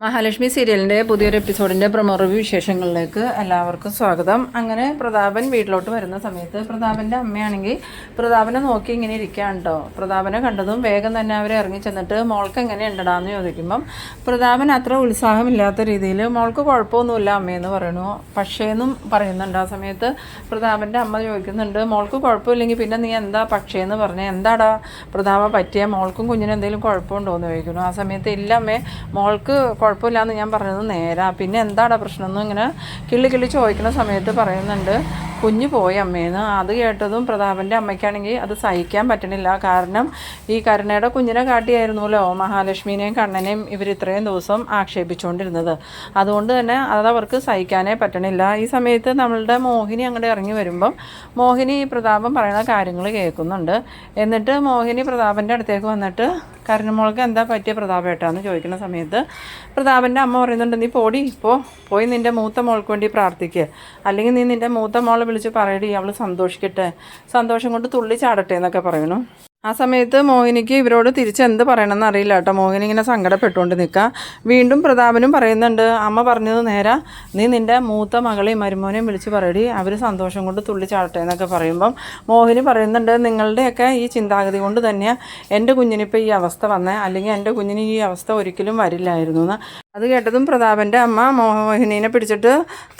മഹാലക്ഷ്മി സീരിയലിന്റെ പുതിയൊരു എപ്പിസോഡിന്റെ promo review വിശേഷങ്ങളിലേക്ക് എല്ലാവർക്കും സ്വാഗതം. അങ്ങനെ പ്രതാപൻ വീട്ടിലോട്ട് വരുന്ന സമയത്ത് പ്രതാപന്റെ അമ്മയാണെങ്കിൽ പ്രതാപനെ നോക്കി ഇങ്ങനെ ഇരിക്കുകയാണ് കേട്ടോ പ്രതാപനെ കണ്ടതും വേഗം തന്നെ അവർ ഇറങ്ങി ചെന്നിട്ട് മോൾക്ക് എങ്ങനെ ഉണ്ടടാന്ന് ചോദിക്കുമ്പം പ്രതാപൻ അത്ര ഉത്സാഹമില്ലാത്ത രീതിയിൽ മോൾക്ക് കുഴപ്പമൊന്നുമില്ല അമ്മയെന്ന് പറയണു പക്ഷേന്നും പറയുന്നുണ്ട് ആ സമയത്ത് പ്രതാപന്റെ അമ്മ ചോദിക്കുന്നുണ്ട് മോൾക്ക് കുഴപ്പമില്ലെങ്കിൽ പിന്നെ നീ എന്താ പക്ഷേന്ന് പറഞ്ഞേ? എന്താടാ? പ്രതാപ പറ്റിയ മോൾക്കും കുഞ്ഞിനെന്തെങ്കിലും കുഴപ്പമുണ്ടോ? എന്ന് ചോദിക്കുന്നു. ആ സമയത്ത് ഇല്ല അമ്മേ. മോൾക്ക് കുഴപ്പമില്ലാന്ന് ഞാൻ പറഞ്ഞത് നേരാ. പിന്നെ എന്താടാ പ്രശ്നം? എന്ന് ഇങ്ങനെ കിള്ളി കിള്ളി ചോദിക്കുന്ന സമയത്ത് പറയുന്നുണ്ട് കുഞ്ഞ് പോയി അമ്മേന്ന്. അത് കേട്ടതും പ്രതാപന്റെ അമ്മയ്ക്കാണെങ്കിൽ അത് സഹിക്കാൻ പറ്റണില്ല. കാരണം ഈ കരുണയുടെ കുഞ്ഞിനെ കാട്ടിയായിരുന്നല്ലോ മഹാലക്ഷ്മിനെയും കണ്ണനെയും ഇവർ ഇത്രയും ദിവസം ആക്ഷേപിച്ചുകൊണ്ടിരുന്നത് അതുകൊണ്ട് തന്നെ അത് അവർക്ക് സഹിക്കാനേ പറ്റണില്ല. ഈ സമയത്ത് നമ്മളുടെ മോഹിനി അങ്ങോട്ട് ഇറങ്ങി വരുമ്പം മോഹിനി ഈ പ്രതാപം പറയുന്ന കാര്യങ്ങൾ കേൾക്കുന്നുണ്ട്. എന്നിട്ട് മോഹിനി പ്രതാപന്റെ അടുത്തേക്ക് വന്നിട്ട് കരുണമോൾക്ക് എന്താ പറ്റിയ പ്രതാപേട്ടാന്ന് ചോദിക്കുന്ന സമയത്ത് പ്രതാപന്റെ അമ്മ പറയുന്നുണ്ട് നീ പോടി ഇപ്പോൾ പോയി നിന്റെ മൂത്ത മോൾക്ക് വേണ്ടി പ്രാർത്ഥിക്കുക അല്ലെങ്കിൽ നീ നിന്റെ മൂത്ത മോളെ വിളിച്ച് പറയടി അവൾ സന്തോഷിക്കട്ടെ. സന്തോഷം കൊണ്ട് തുള്ളി ചാടട്ടെ എന്നൊക്കെ പറയണു ആ സമയത്ത് മോഹിനിക്ക് ഇവരോട് തിരിച്ച് എന്ത് പറയണമെന്ന് അറിയില്ല കേട്ടോ. മോഹിനി ഇങ്ങനെ സങ്കടപ്പെട്ടുകൊണ്ട് നിൽക്കുക വീണ്ടും പ്രതാപനും പറയുന്നുണ്ട് അമ്മ പറഞ്ഞത് നേരെ. നീ നിന്റെ മൂത്ത മകളെയും മരുമോനെയും വിളിച്ച് പറയടി. അവർ സന്തോഷം കൊണ്ട് തുള്ളി ചാടട്ടെ എന്നൊക്കെ പറയുമ്പം മോഹിനി പറയുന്നുണ്ട് നിങ്ങളുടെയൊക്കെ ഈ ചിന്താഗതി കൊണ്ട് തന്നെയാണ് എന്റെ കുഞ്ഞിനിപ്പോൾ ഈ അവസ്ഥ വന്നേ. അല്ലെങ്കിൽ എന്റെ കുഞ്ഞിന് ഈ അവസ്ഥ ഒരിക്കലും വരില്ലായിരുന്നു എന്ന്. അത് കേട്ടതും പ്രതാപന്റെ അമ്മ മോഹിനീനെ പിടിച്ചിട്ട്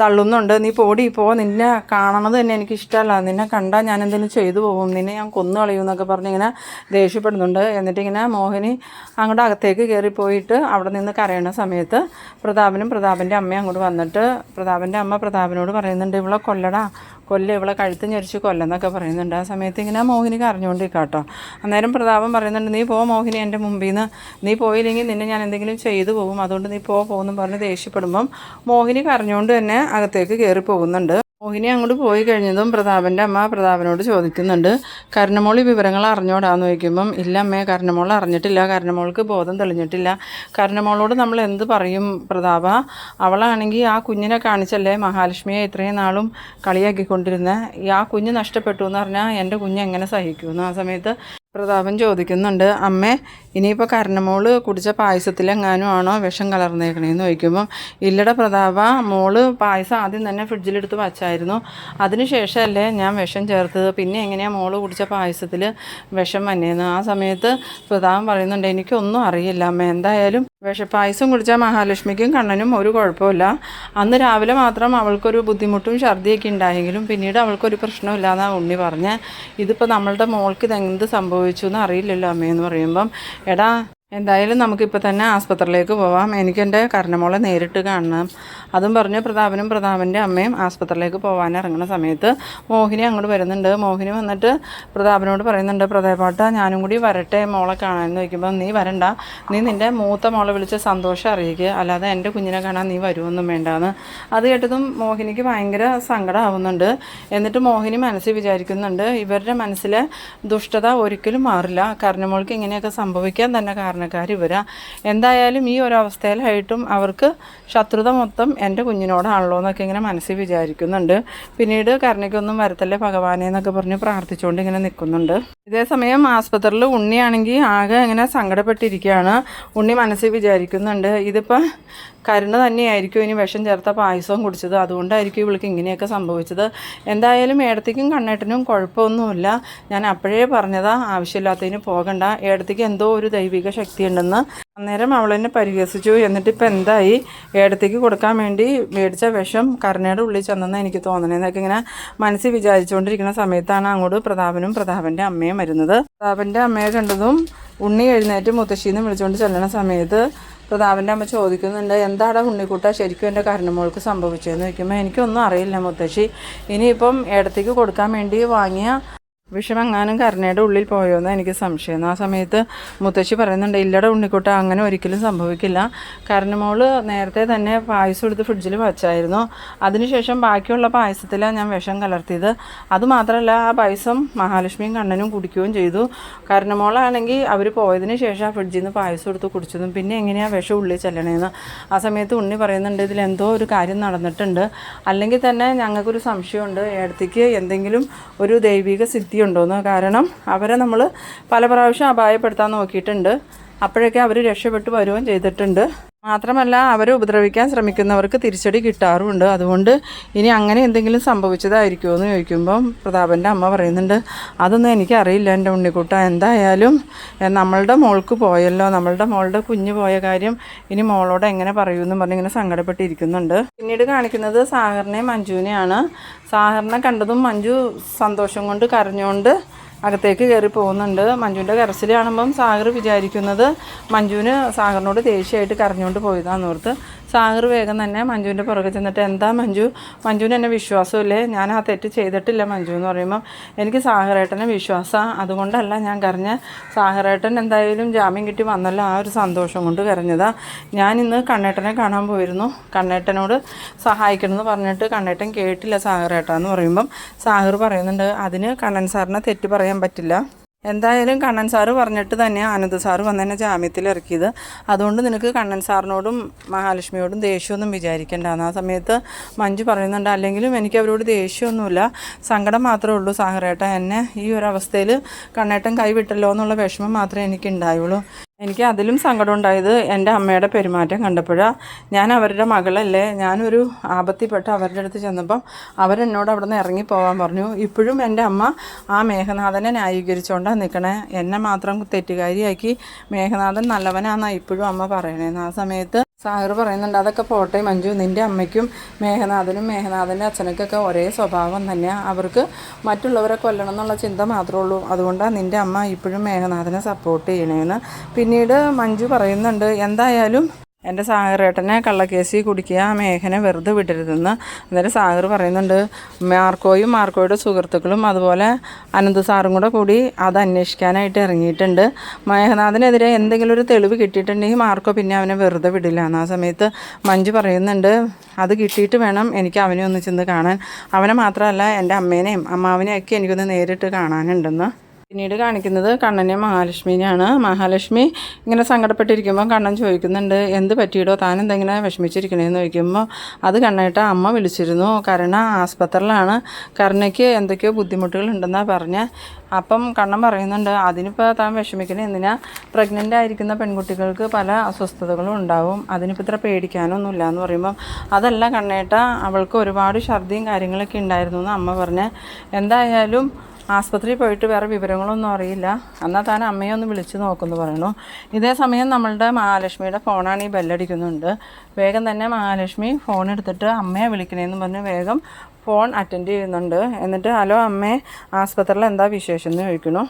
തള്ളുന്നുണ്ട്. നീ പോടി പോ. നിന്നെ കാണണത് തന്നെ എനിക്ക് ഇഷ്ടമല്ല നിന്നെ കണ്ടാൽ ഞാൻ എന്തെങ്കിലും ചെയ്തു പോകും. നിന്നെ ഞാൻ കൊന്നു കളയും എന്നൊക്കെ പറഞ്ഞ് ഇങ്ങനെ ദേഷ്യപ്പെടുന്നുണ്ട്. എന്നിട്ട് ഇങ്ങനെ മോഹിനി അങ്ങോട്ട് അകത്തേക്ക് കയറിപ്പോയിട്ട് അവിടെ നിന്ന് കരയണ സമയത്ത് പ്രതാപനും പ്രതാപന്റെ അമ്മയും അങ്ങോട്ട് വന്നിട്ട് പ്രതാപന്റെ അമ്മ പ്രതാപനോട് പറയുന്നുണ്ട് ഇവളെ കൊല്ലടാ. കൊല്ല ഇവളെ കഴുത്ത് ഞെരിച്ച് കൊല്ലെന്നൊക്കെ പറയുന്നുണ്ട്. ആ സമയത്ത് ഇങ്ങനെ മോഹിനി കരഞ്ഞുകൊണ്ടിരിക്കുക കേട്ടോ അന്നേരം പ്രതാപം പറയുന്നുണ്ട് നീ പോ മോഹിനി എന്റെ മുമ്പിൽ നിന്ന് നീ പോയില്ലെങ്കിൽ നിന്നെ ഞാൻ എന്തെങ്കിലും ചെയ്തു പോകും. അതുകൊണ്ട് നീ പോ പറഞ്ഞ് ദേഷ്യപ്പെടുമ്പം മോഹിനി കരഞ്ഞുകൊണ്ട് തന്നെ അകത്തേക്ക് കയറി പോകുന്നുണ്ട് മോഹിനി അങ്ങോട്ട് പോയി കഴിഞ്ഞതും പ്രതാപന്റെ അമ്മ പ്രതാപനോട് ചോദിക്കുന്നുണ്ട് കരുണമോൾ ഈ വിവരങ്ങൾ അറിഞ്ഞോടാന്ന് ചോദിക്കുമ്പം ഇല്ല അമ്മേ കരുണമോൾ അറിഞ്ഞിട്ടില്ല കരുണമോൾക്ക് ബോധം തെളിഞ്ഞിട്ടില്ല. കരുണമോളോട് നമ്മൾ എന്ത് പറയും പ്രതാപ? അവളാണെങ്കിൽ ആ കുഞ്ഞിനെ കാണിച്ചല്ലേ മഹാലക്ഷ്മിയെ ഇത്രയും നാളും കളിയാക്കിക്കൊണ്ടിരുന്നത് ഈ ആ കുഞ്ഞ് നഷ്ടപ്പെട്ടു എന്ന് പറഞ്ഞാൽ എന്റെ കുഞ്ഞ് എങ്ങനെ സഹിക്കുമെന്ന് ആ സമയത്ത് പ്രതാപൻ ചോദിക്കുന്നുണ്ട് അമ്മേ ഇനിയിപ്പോൾ കരണമോൾ കുടിച്ച പായസത്തിലെങ്ങാനും ആണോ വിഷം കലർന്നേക്കണേന്ന് ചോദിക്കുമ്പം ഇല്ലട പ്രതാപ മോൾ പായസം ആദ്യം തന്നെ ഫ്രിഡ്ജിലെടുത്ത് വച്ചായിരുന്നു. അതിന് ശേഷമല്ലേ ഞാൻ വിഷം ചേർത്തത്. പിന്നെ എങ്ങനെയാണ് മോൾ കുടിച്ച പായസത്തിൽ വിഷം വന്നേന്ന്? ആ സമയത്ത് പ്രതാപൻ പറയുന്നുണ്ട് എനിക്കൊന്നും അറിയില്ല അമ്മ. എന്തായാലും വിഷപ്പായസം കുടിച്ചാൽ മഹാലക്ഷ്മിക്കും കണ്ണനും ഒരു കുഴപ്പമില്ല. അന്ന് രാവിലെ മാത്രം അവൾക്കൊരു ബുദ്ധിമുട്ടും ഛർദിയൊക്കെ ഉണ്ടായെങ്കിലും പിന്നീട് അവൾക്കൊരു പ്രശ്നമില്ലാന്നാണ് ഉണ്ണി പറഞ്ഞത് ഇതിപ്പോൾ നമ്മളുടെ മോൾക്ക് ഇതെന്ത് സംഭവിച്ചു എന്ന് അറിയില്ലല്ലോ അമ്മയെന്ന് പറയുമ്പം. എടാ എന്തായാലും നമുക്കിപ്പോൾ തന്നെ ആസ്പത്രിയിലേക്ക് പോവാം. എനിക്കെന്റെ കർണമോളെ നേരിട്ട് കാണണം. അതും പറഞ്ഞ് പ്രതാപനും പ്രതാപന്റെ അമ്മയും ആസ്പത്രിയിലേക്ക് പോകാൻ ഇറങ്ങുന്ന സമയത്ത് മോഹിനി അങ്ങോട്ട് വരുന്നുണ്ട്. മോഹിനി വന്നിട്ട് പ്രതാപനോട് പറയുന്നുണ്ട് പ്രതാപാട്ട ഞാനും കൂടി വരട്ടെ മോളെ കാണാമെന്ന് ചോദിക്കുമ്പോൾ നീ വരണ്ട. നീ നിന്റെ മൂത്ത മോളെ വിളിച്ച് സന്തോഷം അറിയിക്കുക അല്ലാതെ എന്റെ കുഞ്ഞിനെ കാണാൻ നീ വരുമൊന്നും വേണ്ടാന്ന്. അത് കേട്ടതും മോഹിനിക്ക് ഭയങ്കര സങ്കടമാവുന്നുണ്ട് എന്നിട്ട് മോഹിനി മനസ്സിൽ വിചാരിക്കുന്നുണ്ട് ഇവരുടെ മനസ്സിലെ ദുഷ്ടത ഒരിക്കലും മാറില്ല. കർണമോൾക്ക് ഇങ്ങനെയൊക്കെ സംഭവിക്കാൻ തന്നെ കാരണക്കാർ ഇവരാ എന്തായാലും ഈ ഒരവസ്ഥയിലായിട്ടും അവർക്ക് ശത്രുത മൊത്തം എന്റെ കുഞ്ഞിനോടാണല്ലോ എന്നൊക്കെ ഇങ്ങനെ മനസ്സിൽ വിചാരിക്കുന്നുണ്ട്. പിന്നീട് കരുണയ്ക്കൊന്നും വരത്തല്ലേ ഭഗവാനെ എന്നൊക്കെ പറഞ്ഞ് പ്രാർത്ഥിച്ചുകൊണ്ട് ഇങ്ങനെ നിൽക്കുന്നുണ്ട്. ഇതേ സമയം ആസ്പത്രിയിൽ ഉണ്ണിയാണെങ്കിൽ ആകെ ഇങ്ങനെ സങ്കടപ്പെട്ടിരിക്കുകയാണ്. ഉണ്ണി മനസ്സിൽ വിചാരിക്കുന്നുണ്ട്. ഇതിപ്പോൾ കരുണ തന്നെയായിരിക്കും ഇനി വിഷം ചേർത്ത പായസവും കുടിച്ചത്. അതുകൊണ്ടായിരിക്കും ഇവൾക്ക് ഇങ്ങനെയൊക്കെ സംഭവിച്ചത്. എന്തായാലും ഏടത്തേക്കും കണ്ണേട്ടനും കുഴപ്പമൊന്നുമില്ല. ഞാൻ അപ്പോഴേ പറഞ്ഞതാ ആവശ്യമില്ലാത്തതിന് പോകണ്ട. ഏടത്തേക്ക് എന്തോ ഒരു ദൈവിക ശക്തി ഉണ്ടെന്ന് അന്നേരം അവളെന്നെ പരിഹസിച്ചു. എന്നിട്ട് ഇപ്പം എന്തായി? ഏടത്തേക്ക് കൊടുക്കാൻ വേണ്ടി മേടിച്ച വിഷം കരുണയുടെ ഉള്ളിൽ ചെന്നെന്ന് എനിക്ക് തോന്നണേ. എന്നൊക്കെ ഇങ്ങനെ മനസ്സിൽ വിചാരിച്ചുകൊണ്ടിരിക്കുന്ന സമയത്താണ് അങ്ങോട്ട് പ്രതാപനും പ്രതാപന്റെ അമ്മയും വരുന്നത്. പ്രതാപന്റെ അമ്മയെ കണ്ടതും ഉണ്ണി എഴുന്നേറ്റ് മുത്തശ്ശീന്ന് വിളിച്ചുകൊണ്ട് ചെല്ലണ സമയത്ത് പ്രതാപന്റെ അമ്മ ചോദിക്കുന്നുണ്ട് എന്താടാ ഉണ്ണിക്കുട്ട ശരിക്കും എന്റെ കരണമോൾക്ക് സംഭവിച്ചതെന്ന്? ചോദിക്കുമ്പോൾ എനിക്കൊന്നും അറിയില്ല മുത്തശ്ശി. ഇനിയിപ്പം ഇടത്തേക്ക് കൊടുക്കാൻ വേണ്ടി വാങ്ങിയ വിഷമെങ്ങാനും കരുണയുടെ ഉള്ളിൽ പോയോന്ന് എനിക്ക് സംശയം. ആ സമയത്ത് മുത്തശ്ശി പറയുന്നുണ്ട് ഇല്ലട ഉണ്ണിക്കുട്ട അങ്ങനെ ഒരിക്കലും സംഭവിക്കില്ല. കരണമോൾ നേരത്തെ തന്നെ പായസം എടുത്ത് ഫ്രിഡ്ജിൽ വച്ചായിരുന്നു. അതിനുശേഷം ബാക്കിയുള്ള പായസത്തിലാണ് ഞാൻ വിഷം കലർത്തിയത്. അതുമാത്രമല്ല ആ പായസം മഹാലക്ഷ്മിയും കണ്ണനും കുടിക്കുകയും ചെയ്തു. കരുണമോളാണെങ്കിൽ അവർ പോയതിന് ശേഷം ആ ഫ്രിഡ്ജിൽ നിന്ന് പായസം എടുത്ത് കുടിച്ചതും. പിന്നെ എങ്ങനെയാണ് വിഷം ഉള്ളിൽ ചെല്ലണേന്ന്? ആ സമയത്ത് ഉണ്ണി പറയുന്നുണ്ട് ഇതിലെന്തോ ഒരു കാര്യം നടന്നിട്ടുണ്ട്. അല്ലെങ്കിൽ തന്നെ ഞങ്ങൾക്കൊരു സംശയമുണ്ട്. ഏടത്തേക്ക് എന്തെങ്കിലും ഒരു ദൈവിക സിദ്ധി ഉണ്ടോയെന്ന് കാരണം അവരെ നമ്മൾ പല പ്രാവശ്യം അപായപ്പെടുത്താൻ നോക്കിയിട്ടുണ്ട്. അപ്പോഴൊക്കെ അവർ രക്ഷപ്പെട്ടു വരുകയും ചെയ്തിട്ടുണ്ട്. മാത്രമല്ല അവരെ ഉപദ്രവിക്കാൻ ശ്രമിക്കുന്നവർക്ക് തിരിച്ചടി കിട്ടാറുമുണ്ട്. അതുകൊണ്ട് ഇനി അങ്ങനെ എന്തെങ്കിലും സംഭവിച്ചതായിരിക്കുമോ എന്ന് ചോദിക്കുമ്പം പ്രതാപന്റെ അമ്മ പറയുന്നുണ്ട് അതൊന്നും എനിക്കറിയില്ല എന്റെ ഉണ്ണിക്കുട്ട എന്തായാലും നമ്മളുടെ മോൾക്ക് പോയല്ലോ. നമ്മളുടെ മോളുടെ കുഞ്ഞ് പോയ കാര്യം ഇനി മോളോട് എങ്ങനെ പറയുമെന്ന് പറഞ്ഞ് ഇങ്ങനെ സങ്കടപ്പെട്ടിരിക്കുന്നുണ്ട്. പിന്നീട് കാണിക്കുന്നത് സാഹറിനെയും മഞ്ജുവിനെയാണ്. സാഹറിനെ കണ്ടതും മഞ്ജു സന്തോഷം കൊണ്ട് കരഞ്ഞുകൊണ്ട് അകത്തേക്ക് കയറി പോകുന്നുണ്ട്. മഞ്ജുവിന്റെ കരച്ചിൽ കാണുമ്പം സാഗർ വിചാരിക്കുന്നത് മഞ്ജുവിന് സാഗറിനോട് ദേഷ്യമായിട്ട് കരഞ്ഞുകൊണ്ട് പോയതാന്ന് ഓർത്ത് സാഗർ വേഗം തന്നെ മഞ്ജുവിന്റെ പുറകെ ചെന്നിട്ട് എന്താ മഞ്ജു? മഞ്ജുവിന് എന്നെ വിശ്വാസമില്ലേ? ഞാൻ ആ തെറ്റ് ചെയ്തിട്ടില്ല മഞ്ജു എന്ന് പറയുമ്പോൾ എനിക്ക് സാഹറേട്ടനെ വിശ്വാസമാണ് അതുകൊണ്ടല്ല ഞാൻ കരഞ്ഞ സാഹറേട്ടൻ എന്തായാലും ജാമ്യം കിട്ടി വന്നല്ലോ. ആ ഒരു സന്തോഷം കൊണ്ട് കരഞ്ഞതാ. ഞാൻ ഇന്ന് കണ്ണേട്ടനെ കാണാൻ പോയിരുന്നു. കണ്ണേട്ടനോട് സഹായിക്കണമെന്ന് പറഞ്ഞിട്ട് കണ്ണേട്ടൻ കേട്ടില്ല സാഗറേട്ടാന്ന് പറയുമ്പം സാഹർ പറയുന്നുണ്ട് അതിന് കണ്ണൻ സാറിനെ തെറ്റ് പറയാൻ പറ്റില്ല. എന്തായാലും കണ്ണൻ സാറ് പറഞ്ഞിട്ട് തന്നെ ആനന്ദ സാറ് വന്ന് എന്നെ ജാമ്യത്തിൽ ഇറക്കിയത്. അതുകൊണ്ട് നിനക്ക് കണ്ണൻ സാറിനോടും മഹാലക്ഷ്മിയോടും ദേഷ്യമൊന്നും വിചാരിക്കേണ്ട. ആ സമയത്ത് മഞ്ജു പറയുന്നുണ്ട് അല്ലെങ്കിലും എനിക്ക് അവരോട് ദേഷ്യമൊന്നുമില്ല. സങ്കടം മാത്രമേ ഉള്ളൂ സാഹറേട്ട. എന്നെ ഈ ഒരു അവസ്ഥയിൽ കണ്ണേട്ടൻ കൈവിട്ടല്ലോ എന്നുള്ള വിഷമം മാത്രമേ എനിക്ക് ഉണ്ടായുള്ളൂ എനിക്ക് അതിലും സങ്കടം ഉണ്ടായത് എന്റെ അമ്മയുടെ പെരുമാറ്റം കണ്ടപ്പോഴാണ് ഞാൻ അവരുടെ മകളല്ലേ. ഞാനൊരു ആപത്തിപ്പെട്ട് അവരുടെ അടുത്ത് ചെന്നപ്പം അവരെന്നോട് അവിടെ നിന്ന് ഇറങ്ങി പോകാൻ പറഞ്ഞു. ഇപ്പോഴും എന്റെ അമ്മ ആ മേഘനാഥനെ ന്യായീകരിച്ചുകൊണ്ടാണ് നിൽക്കണേ എന്നെ മാത്രം തെറ്റുകാരിയാക്കി മേഘനാഥൻ നല്ലവനാണെന്നാണ് ഇപ്പോഴും അമ്മ പറയണേന്ന്. ആ സമയത്ത് സാഹർ പറയുന്നുണ്ട് അതൊക്കെ പോട്ടെ മഞ്ജു നിന്റെ അമ്മയ്ക്കും മേഘനാഥനും മേഘനാഥന്റെ അച്ഛനൊക്കെ ഒരേ സ്വഭാവം തന്നെയാണ് അവർക്ക് മറ്റുള്ളവരെ കൊല്ലണം എന്നുള്ള ചിന്ത മാത്രമേ ഉള്ളൂ. അതുകൊണ്ടാണ് നിന്റെ അമ്മ ഇപ്പോഴും മേഘനാഥനെ സപ്പോർട്ട് ചെയ്യണേന്ന്. പിന്നീട് മഞ്ജു പറയുന്നുണ്ട് എന്തായാലും എന്റെ സാഗറേട്ടനെ കള്ളക്കേസി കുടിക്കുക മേഘനെ വെറുതെ വിടരുതെന്ന്. അന്നേരം സാഗർ പറയുന്നുണ്ട് മാർക്കോയും മാർക്കോയുടെ സുഹൃത്തുക്കളും അതുപോലെ അനന്ത് സാറും കൂടെ കൂടി അത് അന്വേഷിക്കാനായിട്ട് ഇറങ്ങിയിട്ടുണ്ട്. മേഘനാഥനെതിരെ എന്തെങ്കിലും ഒരു തെളിവ് കിട്ടിയിട്ടുണ്ടെങ്കിൽ മാർക്കോ പിന്നെ അവനെ വെറുതെ വിടില്ല. ആ സമയത്ത് മഞ്ജു പറയുന്നുണ്ട് അത് കിട്ടിയിട്ട് വേണം എനിക്ക് അവനെ ഒന്ന് ചെന്ന് കാണാൻ. അവനെ മാത്രമല്ല എന്റെ അമ്മേനെയും അമ്മാവനെയൊക്കെ എനിക്കൊന്ന് നേരിട്ട് കാണാനുണ്ടെന്ന്. പിന്നീട് കാണിക്കുന്നത് കണ്ണനെ മഹാലക്ഷ്മിനെയാണ്. മഹാലക്ഷ്മി ഇങ്ങനെ സങ്കടപ്പെട്ടിരിക്കുമ്പോൾ കണ്ണൻ ചോദിക്കുന്നുണ്ട് എന്ത് പറ്റിയിടോ? താൻ എന്തെങ്കിലും വിഷമിച്ചിരിക്കണേന്ന് ചോദിക്കുമ്പോൾ അത് കണ്ണായിട്ട് അമ്മ വിളിച്ചിരുന്നു. കരുണ ആസ്പത്രിയിലാണ്. കരുണയ്ക്ക് എന്തൊക്കെയോ ബുദ്ധിമുട്ടുകൾ ഉണ്ടെന്നാണ് പറഞ്ഞ്. അപ്പം കണ്ണൻ പറയുന്നുണ്ട് അതിനിപ്പോൾ താൻ വിഷമിക്കണേ എന്തിനാ? പ്രഗ്നന്റ് ആയിരിക്കുന്ന പെൺകുട്ടികൾക്ക് പല അസ്വസ്ഥതകളും ഉണ്ടാവും. അതിനിപ്പോൾ ഇത്ര പേടിക്കാനൊന്നുമില്ല എന്ന് പറയുമ്പം അതല്ല കണ്ണേട്ട അവൾക്ക് ഒരുപാട് ഛർദിയും കാര്യങ്ങളൊക്കെ ഉണ്ടായിരുന്നു എന്ന് അമ്മ പറഞ്ഞ്. എന്തായാലും ആസ്പത്രിയിൽ പോയിട്ട് വേറെ വിവരങ്ങളൊന്നും അറിയില്ല. എന്നാൽ താൻ അമ്മയെ ഒന്ന് വിളിച്ച് നോക്കുമെന്ന് പറയണു ഇതേ സമയം നമ്മളുടെ മഹാലക്ഷ്മിയുടെ ഫോണാണ് ഈ ബെല്ലടിക്കുന്നുണ്ട്. വേഗം തന്നെ മഹാലക്ഷ്മി ഫോൺ എടുത്തിട്ട് അമ്മയെ വിളിക്കണേന്ന് പറഞ്ഞ് വേഗം ഫോൺ അറ്റൻഡ് ചെയ്യുന്നുണ്ട്. എന്നിട്ട് ഹലോ അമ്മേ ആസ്പത്രിയിൽ എന്താ വിശേഷം? എന്ന് ചോദിക്കണു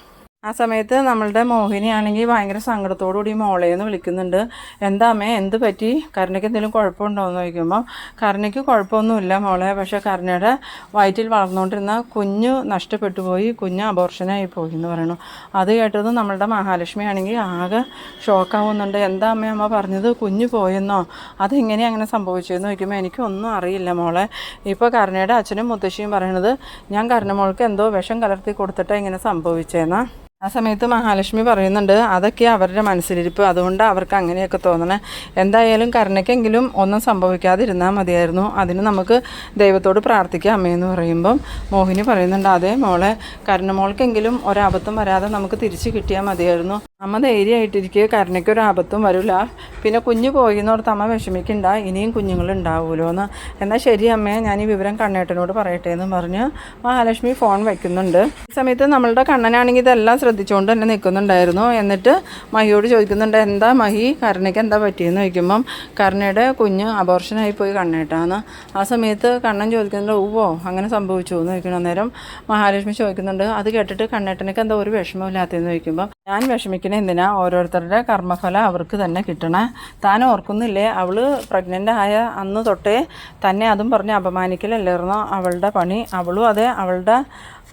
ആ സമയത്ത് നമ്മളുടെ മോഹിനിയാണെങ്കിൽ ഭയങ്കര സങ്കടത്തോടു കൂടി മോളേന്ന് വിളിക്കുന്നുണ്ട്. എന്താ അമ്മേ എന്ത് പറ്റി? കരുണയ്ക്ക് എന്തെങ്കിലും കുഴപ്പമുണ്ടോ? എന്ന് ചോദിക്കുമ്പോൾ കരുണയ്ക്ക് കുഴപ്പമൊന്നുമില്ല മോളെ. പക്ഷേ കരുണയുടെ വയറ്റിൽ വളർന്നുകൊണ്ടിരുന്ന കുഞ്ഞ് നഷ്ടപ്പെട്ടു പോയി. കുഞ്ഞ് അബോർഷനായി പോയി എന്ന് പറയുന്നു. അത് കേട്ടത് നമ്മളുടെ മഹാലക്ഷ്മി ആണെങ്കിൽ ആകെ ഷോക്കാവുന്നുണ്ട് എന്താ അമ്മ അമ്മ പറഞ്ഞത്? കുഞ്ഞ് പോയെന്നോ? അതെങ്ങനെ അങ്ങനെ സംഭവിച്ചതെന്ന് ചോദിക്കുമ്പോൾ എനിക്കൊന്നും അറിയില്ല മോളെ. ഇപ്പോൾ കരുണയുടെ അച്ഛനും മുത്തശ്ശിയും പറയണത് ഞാൻ കരുണമോൾക്ക് എന്തോ വിഷം കലർത്തി കൊടുത്തിട്ടാണ് ഇങ്ങനെ സംഭവിച്ചതെന്നാ ആ സമയത്ത് മഹാലക്ഷ്മി പറയുന്നുണ്ട് അതൊക്കെ അവരുടെ മനസ്സിലിരിപ്പ്. അതുകൊണ്ട് അവർക്ക് അങ്ങനെയൊക്കെ തോന്നണേ. എന്തായാലും കരുണയ്ക്കെങ്കിലും ഒന്നും സംഭവിക്കാതിരുന്നാൽ മതിയായിരുന്നു. അതിന് നമുക്ക് ദൈവത്തോട് പ്രാർത്ഥിക്കാം അമ്മയെന്ന് പറയുമ്പം മോഹിനി പറയുന്നുണ്ട് അതേ മോളെ കരുണമോൾക്കെങ്കിലും ഒരബദ്ധം വരാതെ നമുക്ക് തിരിച്ച് കിട്ടിയാൽ മതിയായിരുന്നു. അമ്മ ധൈര്യമായിട്ടിരിക്കുക. കരണയ്ക്ക് ഒരു ആപത്തും വരില്ല പിന്നെ കുഞ്ഞ് പോയിന്നോടത്ത് അമ്മ വിഷമിക്കണ്ട. ഇനിയും കുഞ്ഞുങ്ങൾ ഉണ്ടാവുമല്ലോ എന്ന് എന്നാൽ ശരി അമ്മേ ഞാൻ ഈ വിവരം കണ്ണേട്ടനോട് പറയട്ടെ എന്ന് പറഞ്ഞ് മഹാലക്ഷ്മി ഫോൺ വയ്ക്കുന്നുണ്ട്. ഈ സമയത്ത് നമ്മളുടെ കണ്ണനാണെങ്കിൽ ഇതെല്ലാം ശ്രദ്ധിച്ചുകൊണ്ട് തന്നെ നിൽക്കുന്നുണ്ടായിരുന്നു. എന്നിട്ട് മഹിയോട് ചോദിക്കുന്നുണ്ട് എന്താ മഹി? കരുണയ്ക്ക് എന്താ പറ്റിയെന്ന് ചോദിക്കുമ്പം കരുണയുടെ കുഞ്ഞ് അബോർഷനായി പോയി കണ്ണേട്ടാന്ന്. ആ സമയത്ത് കണ്ണൻ ചോദിക്കുന്നുണ്ട് ഓവോ അങ്ങനെ സംഭവിച്ചു എന്ന് ചോദിക്കണം അന്നേരം മഹാലക്ഷ്മി ചോദിക്കുന്നുണ്ട് അത് കേട്ടിട്ട് കണ്ണേട്ടനൊക്കെ എന്താ ഒരു വിഷമമില്ലാത്തതെന്ന്? ചോദിക്കുമ്പോൾ ഞാൻ വിഷമിക്കണ എന്തിനാ? ഓരോരുത്തരുടെ കർമ്മഫലം അവർക്ക് തന്നെ കിട്ടണേ. താൻ ഓർക്കുന്നില്ലേ? അവൾ പ്രഗ്നന്റ് ആയ അന്ന് തൊട്ടേ തന്നെ അതും പറഞ്ഞ് അപമാനിക്കലല്ലായിരുന്നോ? അവളുടെ പണി അവളും അതെ അവളുടെ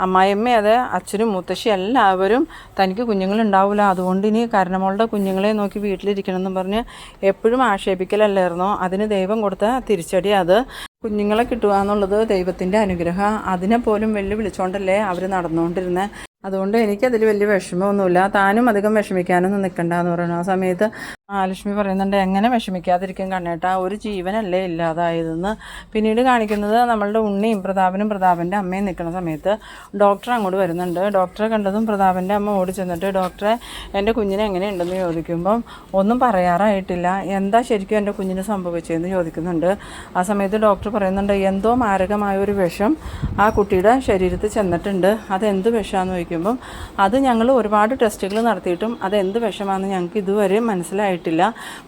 അമ്മായിയമ്മ അതെ അച്ഛനും മുത്തശ്ശി എല്ലാവരും തനിക്ക് കുഞ്ഞുങ്ങളുണ്ടാവില്ല അതുകൊണ്ട് ഇനി കരണമോളുടെ കുഞ്ഞുങ്ങളെ നോക്കി വീട്ടിലിരിക്കണം എന്ന് പറഞ്ഞ് എപ്പോഴും ആക്ഷേപിക്കലല്ലായിരുന്നോ? അതിന് ദൈവം കൊടുത്ത തിരിച്ചടി അത്. കുഞ്ഞുങ്ങളെ കിട്ടുക എന്നുള്ളത് ദൈവത്തിന്റെ അനുഗ്രഹം. അതിനെ പോലും വെല്ലുവിളിച്ചുകൊണ്ടല്ലേ അവർ നടന്നുകൊണ്ടിരുന്നത് അതുകൊണ്ട് എനിക്കതിൽ വലിയ വിഷമമൊന്നുമില്ല. താനും അധികം വിഷമിക്കാനൊന്നും നിൽക്കണ്ട എന്ന് പറയുന്നു ആ സമയത്ത് മഹാലക്ഷ്മി പറയുന്നുണ്ട് എങ്ങനെ വിഷമിക്കാതിരിക്കും കണ്ണേട്ടാ? ഒരു ജീവനല്ലേ ഇല്ലാതായതെന്ന്. പിന്നീട് കാണിക്കുന്നത് നമ്മളുടെ ഉണ്ണിയും പ്രതാപനും പ്രതാപന്റെ അമ്മയും നിൽക്കുന്ന സമയത്ത് ഡോക്ടർ അങ്ങോട്ട് വരുന്നുണ്ട്. ഡോക്ടറെ കണ്ടതും പ്രതാപന്റെ അമ്മ ഓടി ചെന്നിട്ട് ഡോക്ടറെ എന്റെ കുഞ്ഞിനെ എങ്ങനെയുണ്ടെന്ന് ചോദിക്കുമ്പം ഒന്നും പറയാറായിട്ടില്ല. എന്താ ശരിക്കും എന്റെ കുഞ്ഞിന് സംഭവിച്ചതെന്ന് ചോദിക്കുന്നുണ്ട്. ആ സമയത്ത് ഡോക്ടർ പറയുന്നുണ്ട് എന്തോ മാരകമായ ഒരു വിഷം ആ കുട്ടിയുടെ ശരീരത്തിൽ ചെന്നിട്ടുണ്ട്. അതെന്ത് വിഷമാണെന്ന് ചോദിക്കുമ്പം അത് ഞങ്ങൾ ഒരുപാട് ടെസ്റ്റുകൾ നടത്തിയിട്ടും അത് എന്ത് വിഷമാണെന്ന് ഞങ്ങൾക്ക് ഇതുവരെ മനസ്സിലായിട്ടില്ല.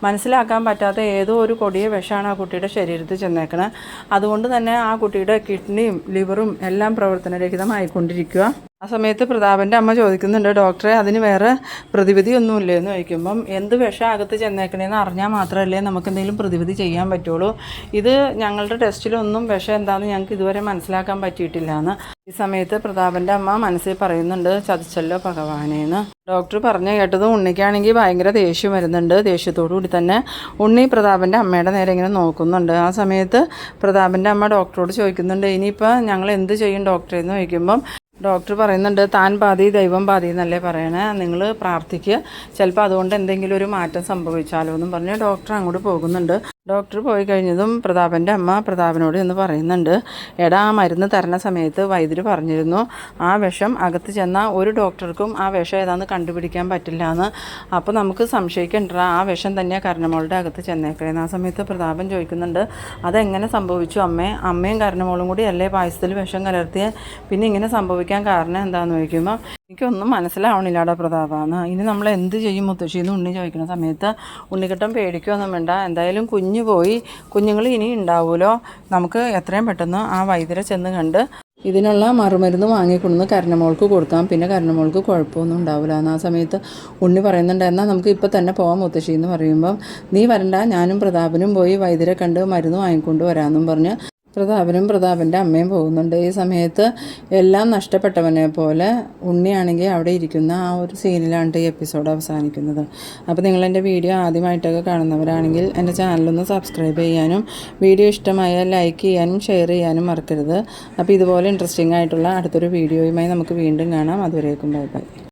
മനസ്സിലാക്കാൻ പറ്റാത്ത ഏതോ ഒരു കൊടിയ വിഷമാണ് ആ കുട്ടിയുടെ ശരീരത്തിൽ ചെന്നേക്കണത് അതുകൊണ്ട് തന്നെ ആ കുട്ടിയുടെ കിഡ്നിയും ലിവറും എല്ലാം പ്രവർത്തനരഹിതമായിക്കൊണ്ടിരിക്കുക ആ സമയത്ത് പ്രതാപന്റെ അമ്മ ചോദിക്കുന്നുണ്ട് ഡോക്ടറെ അതിന് വേറെ പ്രതിവിധി ഒന്നുമില്ലേ? എന്ന് ചോദിക്കുമ്പം എന്ത് വിഷം അകത്ത് ചെന്നേക്കണേന്ന് അറിഞ്ഞാൽ മാത്രമല്ലേ നമുക്ക് എന്തെങ്കിലും പ്രതിവിധി ചെയ്യാൻ പറ്റുള്ളൂ. ഇത് ഞങ്ങളുടെ ടെസ്റ്റിലൊന്നും വിഷം എന്താണെന്ന് ഞങ്ങൾക്ക് ഇതുവരെ മനസ്സിലാക്കാൻ പറ്റിയിട്ടില്ല എന്ന് ഈ സമയത്ത് പ്രതാപന്റെ അമ്മ മനസ്സിൽ പറയുന്നുണ്ട് ചതിച്ചല്ലോ ഭഗവാനേന്ന്. ഡോക്ടർ പറഞ്ഞു കേട്ടതും ഉണ്ണിക്കാണെങ്കിൽ ഭയങ്കര ദേഷ്യം വരുന്നുണ്ട്. ദേഷ്യത്തോടു കൂടി തന്നെ ഉണ്ണി പ്രതാപന്റെ അമ്മയുടെ നേരെ ഇങ്ങനെ നോക്കുന്നുണ്ട്. ആ സമയത്ത് പ്രതാപന്റെ അമ്മ ഡോക്ടറോട് ചോദിക്കുന്നുണ്ട് ഇനിയിപ്പോൾ ഞങ്ങൾ എന്ത് ചെയ്യും ഡോക്ടറെ? എന്ന് ചോദിക്കുമ്പം ഡോക്ടർ പറയുന്നുണ്ട് താൻ പാതി ദൈവം പാതി എന്നല്ലേ പറയണേ. നിങ്ങൾ പ്രാർത്ഥിക്കുക ചിലപ്പോൾ അതുകൊണ്ട് എന്തെങ്കിലും ഒരു മാറ്റം സംഭവിച്ചാലോ എന്നും പറഞ്ഞ് ഡോക്ടർ അങ്ങോട്ട് പോകുന്നുണ്ട്. ഡോക്ടർ പോയി കഴിഞ്ഞതും പ്രതാപന്റെ അമ്മ പ്രതാപനോട് എന്ന് പറയുന്നുണ്ട് എടാ ആ മരുന്ന് തരണ സമയത്ത് വൈദ്യർ പറഞ്ഞിരുന്നു ആ വിഷം അകത്ത് ചെന്നാൽ ഒരു ഡോക്ടർക്കും ആ വിഷം ഏതാണെന്ന് കണ്ടുപിടിക്കാൻ പറ്റില്ല എന്ന് അപ്പോൾ നമുക്ക് സംശയിക്കണ്ട ആ വിഷം തന്നെയാണ് കരണമോളുടെ അകത്ത് ചെന്നേക്കണേന്ന്. ആ സമയത്ത് പ്രതാപൻ ചോദിക്കുന്നുണ്ട് അതെങ്ങനെ സംഭവിച്ചു അമ്മേ? അമ്മയും കരണമോളും കൂടി അല്ലേ പായസത്തിൽ വിഷം കലർത്തിയ? പിന്നെ ഇങ്ങനെ സംഭവിക്കാൻ കാരണം എന്താണെന്ന് ചോദിക്കുമ്പോൾ എനിക്കൊന്നും മനസ്സിലാവണില്ലാടാ പ്രതാപ. ഇനി നമ്മൾ എന്ത് ചെയ്യും മുത്തശ്ശിന്ന് ഉണ്ണി ചോദിക്കുന്ന സമയത്ത് ഉണ്ണിക്കിട്ടം പേടിക്കുകയൊന്നും വേണ്ട. എന്തായാലും കുഞ്ഞു പോയി. കുഞ്ഞുങ്ങൾ ഇനി ഉണ്ടാവുമല്ലോ നമുക്ക് എത്രയും പെട്ടെന്ന് ആ വൈദ്യരെ ചെന്ന് കണ്ട് ഇതിനുള്ള മറുമരുന്ന് വാങ്ങിക്കൊണ്ടുവന്ന് കരണമോൾക്ക് കൊടുക്കാം. പിന്നെ കരണമോൾക്ക് കുഴപ്പമൊന്നും ഉണ്ടാവില്ല എന്നാൽ ആ സമയത്ത് ഉണ്ണി പറയുന്നുണ്ട് എന്നാൽ നമുക്ക് ഇപ്പോൾ തന്നെ പോകാം മുത്തശ്ശി എന്ന് പറയുമ്പം നീ വരണ്ട. ഞാനും പ്രതാപനും പോയി വൈദ്യരെ കണ്ട് മരുന്ന് വാങ്ങിക്കൊണ്ട് വരാമെന്നും പറഞ്ഞ് പ്രതാപനും പ്രതാപന്റെ അമ്മയും പോകുന്നുണ്ട്. ഈ സമയത്ത് എല്ലാം നഷ്ടപ്പെട്ടവനെ പോലെ ഉണ്ണിയാണെങ്കിൽ അവിടെ ഇരിക്കുന്ന ആ ഒരു സീനിലാണ് ഈ എപ്പിസോഡ് അവസാനിക്കുന്നത്. അപ്പോൾ നിങ്ങൾ എന്റെ വീഡിയോ ആദ്യമായിട്ടൊക്കെ കാണുന്നവരാണെങ്കിൽ എന്റെ ചാനലൊന്ന് സബ്സ്ക്രൈബ് ചെയ്യാനും വീഡിയോ ഇഷ്ടമായാൽ ലൈക്ക് ചെയ്യാനും ഷെയർ ചെയ്യാനും മറക്കരുത്. അപ്പോൾ ഇതുപോലെ ഇൻട്രസ്റ്റിംഗ് ആയിട്ടുള്ള അടുത്തൊരു വീഡിയോയുമായി നമുക്ക് വീണ്ടും കാണാം. അതുവരേക്കും ബൈ ബൈ